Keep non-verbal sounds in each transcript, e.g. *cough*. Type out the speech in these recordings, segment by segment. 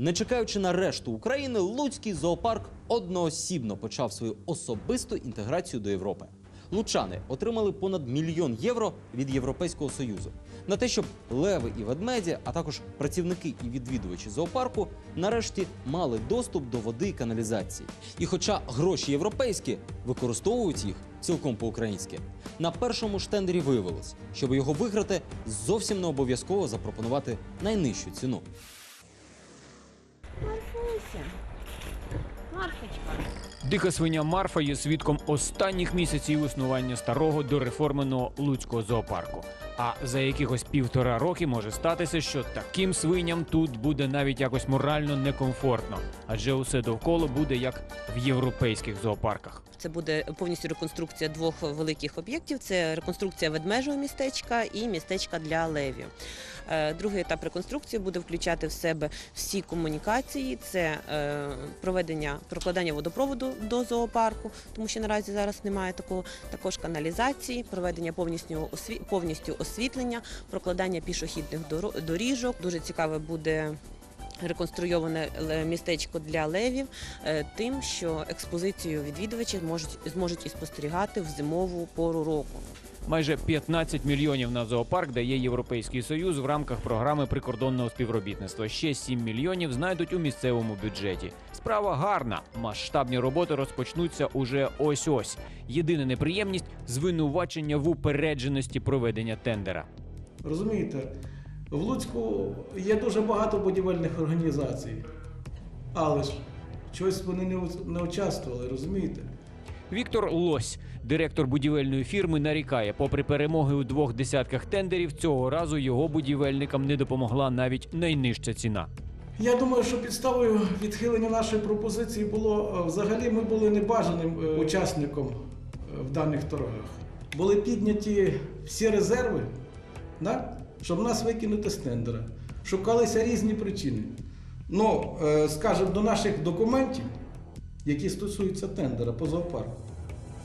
Не чекаючи на решту України, Луцький зоопарк одноосібно почав свою особисту інтеграцію до Європи. Лучани отримали понад мільйон євро від Європейського союзу на те, щоб леви і ведмеді, а також працівники і відвідувачі зоопарку, нарешті мали доступ до води і каналізації. І хоча гроші європейські використовують їх цілком по-українськи, на першому ж тендері виявилось, щоб його виграти, зовсім не обов'язково запропонувати найнижчу ціну. Дика свиня Марфа є свідком останніх місяців існування старого дореформеного луцького зоопарку. А за якихось півтора роки може статися, що таким свиням тут буде навіть якось морально некомфортно, адже усе довкола буде як в європейських зоопарках. Це буде повністю реконструкція двох великих об'єктів: це реконструкція ведмежого містечка і містечка для левів. Е, Другий етап реконструкції буде включати в себе всі комунікації: це е, проведення прокладання водопроводу до зоопарку, тому що наразі зараз немає такого, також каналізації, проведення повністю повністю освітлення, прокладання пішохідних доріжок. Дуже цікаве буде. Реконструйоване ле- містечко для левів е, тим, що експозицію відвідувачі можуть зможуть і спостерігати в зимову пору року. Майже 15 мільйонів на зоопарк дає Європейський Союз в рамках програми прикордонного співробітництва. Ще 7 мільйонів знайдуть у місцевому бюджеті. Справа гарна. Масштабні роботи розпочнуться уже ось ось. Єдина неприємність звинувачення в упередженості проведення тендера. Розумієте, в Луцьку є дуже багато будівельних організацій, але ж чогось вони не, не участвували, розумієте? Віктор Лось, директор будівельної фірми, нарікає, попри перемоги у двох десятках тендерів, цього разу його будівельникам не допомогла навіть найнижча ціна. Я думаю, що підставою відхилення нашої пропозиції було е, взагалі ми були небажаним е, учасником е, в даних торгах. Були підняті всі резерви, да? Щоб нас викинути з тендера. Шукалися різні причини. Ну, е, скажімо, до наших документів, які стосуються тендера по зоопарку,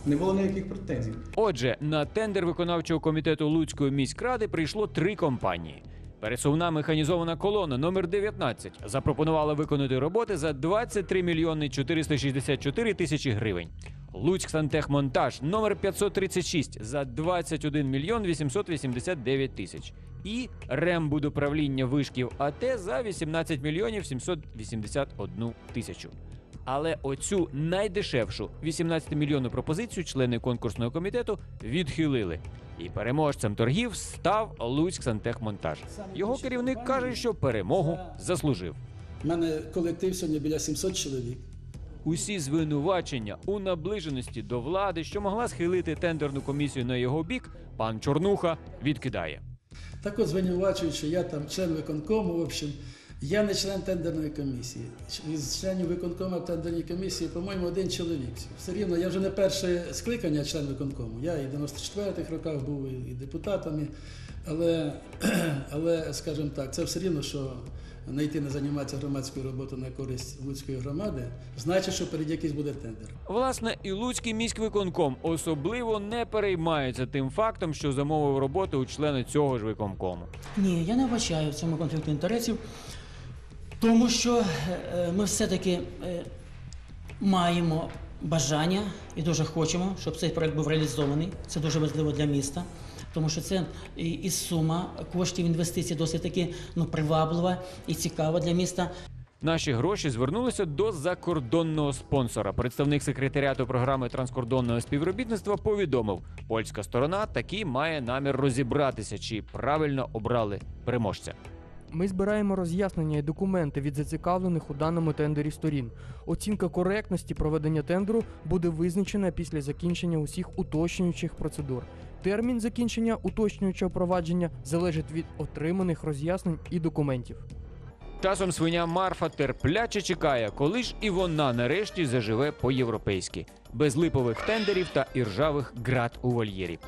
не було ніяких претензій. Отже, на тендер виконавчого комітету Луцької міськради прийшло три компанії. Пересувна механізована колона номер 19 запропонувала виконати роботи за 23 мільйони 464 тисячі гривень. Луцьк Сантехмонтаж номер 536 за 21 мільйон 889 тисяч. І Рембудуправління вишків АТ за 18 мільйонів 781 тисячу. Але оцю найдешевшу 18 мільйонну пропозицію члени конкурсного комітету відхилили. І переможцем торгів став Луцьк Сантехмонтаж. Його керівник каже, що перемогу заслужив. У мене колектив сьогодні біля 700 чоловік. Усі звинувачення у наближеності до влади, що могла схилити тендерну комісію на його бік, пан Чорнуха відкидає. Так от звинувачують, що я там член виконкому, в общем, я не член тендерної комісії. Із членів виконкому тендерній комісії, по-моєму, один чоловік. Все рівно, я вже не перше скликання член виконкому. Я і в 94-х роках був і депутатом, але, *clears throat* але, скажімо так, це все рівно, що не йти не займатися громадською роботою на користь Луцької громади, значить, що перед якийсь буде тендер. Власне, і Луцький міськвиконком особливо не переймається тим фактом, що замовив роботу у члена цього ж виконкому. Ні, я не вбачаю в цьому конфлікту інтересів, тому що е, е, ми все-таки е, маємо бажання і дуже хочемо, щоб цей проект був реалізований. Це дуже важливо для міста, тому що це і, сума коштів інвестицій досить таки ну, приваблива і цікава для міста. Наші гроші звернулися до закордонного спонсора. Представник секретаріату програми транскордонного співробітництва повідомив, польська сторона таки має намір розібратися, чи правильно обрали переможця. Ми збираємо роз'яснення і документи від зацікавлених у даному тендері сторін. Оцінка коректності проведення тендеру буде визначена після закінчення усіх уточнюючих процедур. Термін закінчення уточнюючого провадження залежить від отриманих роз'яснень і документів. Часом свиня Марфа терпляче чекає, коли ж і вона нарешті заживе по-європейськи, без липових тендерів та іржавих град у вольєрі.